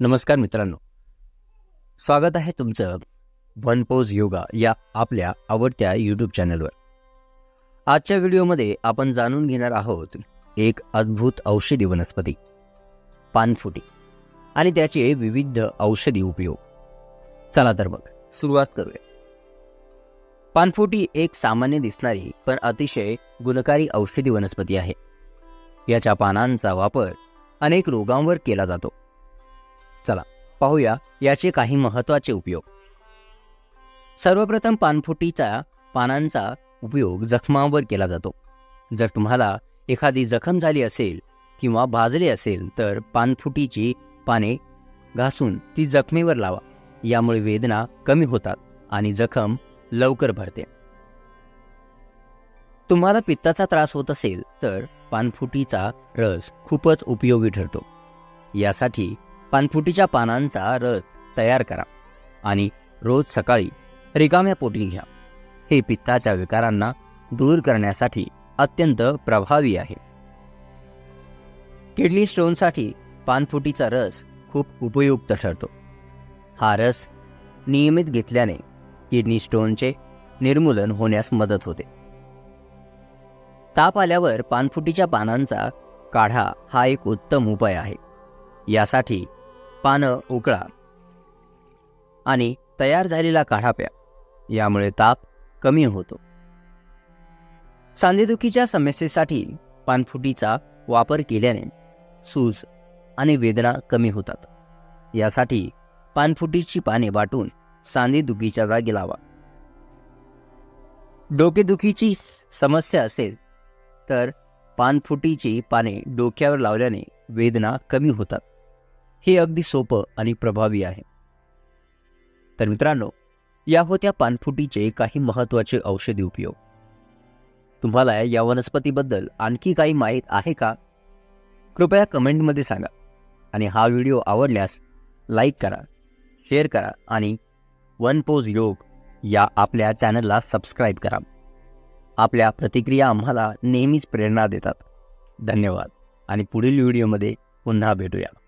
नमस्कार मित्रांनो. स्वागत आहे तुमचं वन पोज योगा या आपल्या आवडत्या यूट्यूब चॅनलवर आजच्या व्हिडिओमध्ये आपण जाणून घेणार आहोत एक अद्भुत औषधी वनस्पती पानफुटी आणि त्याचे विविध औषधी उपयोग. चला तर मग सुरुवात करूया. पानफुटी एक सामान्य दिसणारी पण अतिशय गुणकारी औषधी वनस्पती आहे. याच्या पानांचा वापर अनेक रोगांवर केला जातो. चला पाहूया याचे काही महत्त्वाचे उपयोग. सर्वप्रथम पानफुटीचा पानांचा उपयोग जखमांवर केला जातो. जर तुम्हाला एखादी जखम झाली असेल किंवा भाजली असेल तर पानफुटीची पाने घासून ती जखमेवर लावा. यामुळे वेदना कमी होतात आणि जखम लवकर भरते. तुम्हाला पित्ताचा त्रास होत असेल तर पानफुटीचा रस खूपच उपयोगी ठरतो. यासाठी पानफुटीच्या पानांचा रस तयार करा आणि रोज सकाळी रिकाम्या पोटी घ्या. हे पित्ताच्या विकारांना दूर करण्यासाठी अत्यंत प्रभावी आहे. किडनी स्टोनसाठी पानफुटीचा रस खूप उपयुक्त ठरतो. हा रस नियमित घेतल्याने किडनी स्टोनचे निर्मूलन होण्यास मदत होते. ताप आल्यावर पानफुटीच्या पानांचा काढा हा एक उत्तम उपाय आहे. यासाठी पानं उकळा आणि तयार झालेला काढा प्या यामुळे ताप कमी होतो. सांधेदुखीच्या समस्येसाठी पानफुटीचा वापर केल्याने सूज आणि वेदना कमी होतात. यासाठी पानफुटीची पाने वाटून सांधेदुखीच्या जागी लावा. डोकेदुखीची समस्या असेल तर पानफुटीची पाने डोक्यावर लावल्याने वेदना कमी होतात. हे अगदी सोपं आणि प्रभावी आहे. तर मित्रांनो या होत्या पानफुटीचे काही महत्त्वाचे औषधी उपयोग. तुम्हाला या वनस्पतीबद्दल आणखी काही माहीत आहे का? कृपया कमेंटमध्ये सांगा आणि हा व्हिडिओ आवडल्यास लाईक करा शेअर करा आणि वन पोज योग या आपल्या चॅनलला सबस्क्राईब करा. आपल्या प्रतिक्रिया आम्हाला नेहमीच प्रेरणा देतात. धन्यवाद आणि पुढील व्हिडिओमध्ये पुन्हा भेटूया.